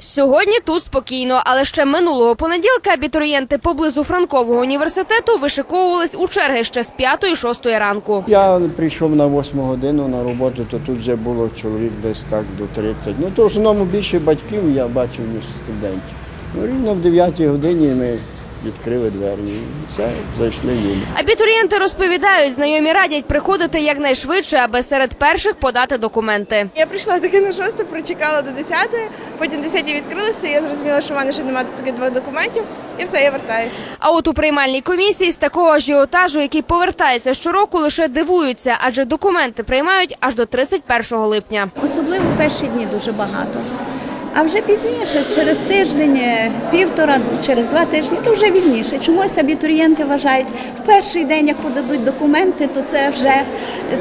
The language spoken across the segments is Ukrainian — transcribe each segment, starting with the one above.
Сьогодні тут спокійно, але ще минулого понеділка абітурієнти поблизу Франкового університету вишиковувались у черги ще з 5-6 ранку. Я прийшов на 8 годину на роботу, то тут вже було чоловік десь так до 30. Ну то в основному більше батьків я бачив, ніж студентів. Ну, рівно в 9 годині ми відкрили двері і все, зайшли люди. Абітурієнти розповідають, знайомі радять приходити якнайшвидше, аби серед перших подати документи. Я прийшла таки на шосту, прочекала до 10, потім 10 відкрилося, я зрозуміла, що в мене ще немає таких двох документів, і все, я вертаюся. А от у приймальній комісії з такого ажіотажу, який повертається щороку, лише дивуються, адже документи приймають аж до 31 липня. Особливо в перші дні дуже багато. А вже пізніше, через тиждень, е, півтора, через два тижні, то вже вільніше. Чомусь абітурієнти вважають, в перший день, як подадуть документи, то це вже,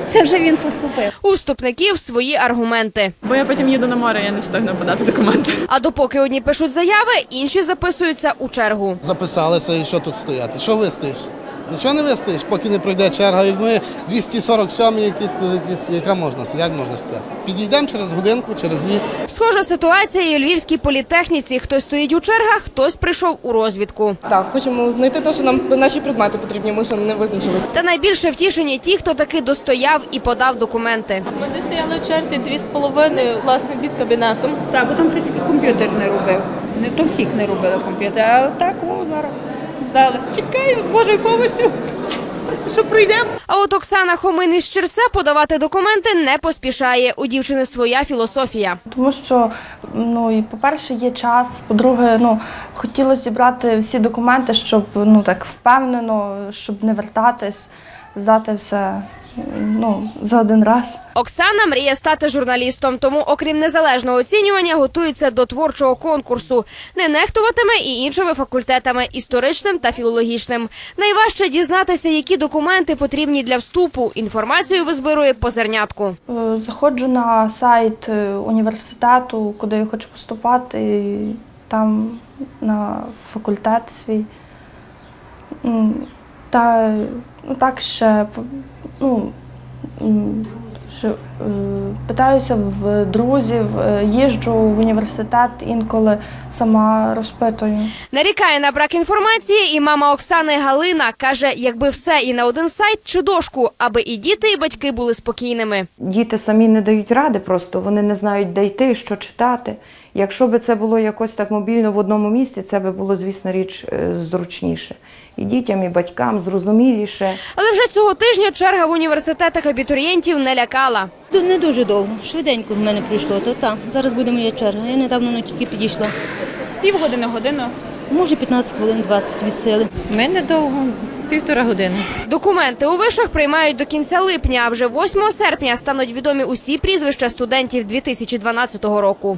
це вже він поступив. У вступників свої аргументи. Бо я потім їду на море, я не встигну подати документи. А допоки одні пишуть заяви, інші записуються у чергу. Записалися і що тут стояти? Що вистоїш? Нічого не вистоїш, поки не пройде черга. Як ми 247 якісь, то якісь, яка можна, як можна стояти? Підійдемо через годинку, через дві. Схожа ситуація і у Львівській політехніці. Хтось стоїть у чергах, хтось прийшов у розвідку. Так, хочемо знайти те, що нам наші предмети потрібні. Ми ще не визначилися. Та найбільше втішені ті, хто таки достояв і подав документи. Ми не стояли в черзі дві з половиною, власне, під кабінетом. Так, бо там щось тільки комп'ютер не робив. Не то всіх не робили комп'ютер, але так о, зараз здали. Чекаю з Божою помощю, що прийдемо. А от Оксана Хомин із Черце подавати документи не поспішає. У дівчини своя філософія. Тому що, ну і по-перше, є час. По-друге, ну хотілося зібрати всі документи, щоб ну так впевнено, щоб не вертатись, здати все ну, за один раз. Оксана мріє стати журналістом, тому, окрім незалежного оцінювання, готується до творчого конкурсу. Не нехтуватиме і іншими факультетами історичним та філологічним. Найважче дізнатися, які документи потрібні для вступу. Інформацію визбирує по зернятку. Е, Заходжу на сайт е, університету, куди я хочу поступати, і там на факультет свій. Та ну, так ще ну, ще, е, питаюся в друзів, е, їжджу в університет інколи сама розпитую. Нарікає на брак інформації, і мама Оксани Галина каже, якби все і на один сайт чи дошку, аби і діти, і батьки були спокійними. Діти самі не дають ради, просто вони не знають, де йти, що читати. Якщо б це було якось так мобільно в одному місці, це би було, звісно, річ е, зручніше. І дітям, і батькам зрозуміліше. Але вже цього тижня черга в університетах абітурієнтів не лякала. Не дуже довго, швиденько в мене прийшло, то так. Зараз буде моя черга. Я недавно ну, тільки підійшла. Півгодини, годину. Може 15 хвилин, 20 від сили. Мене довго, півтора години. Документи у вишах приймають до кінця липня, а вже 8 серпня стануть відомі усі прізвища студентів 2012 року.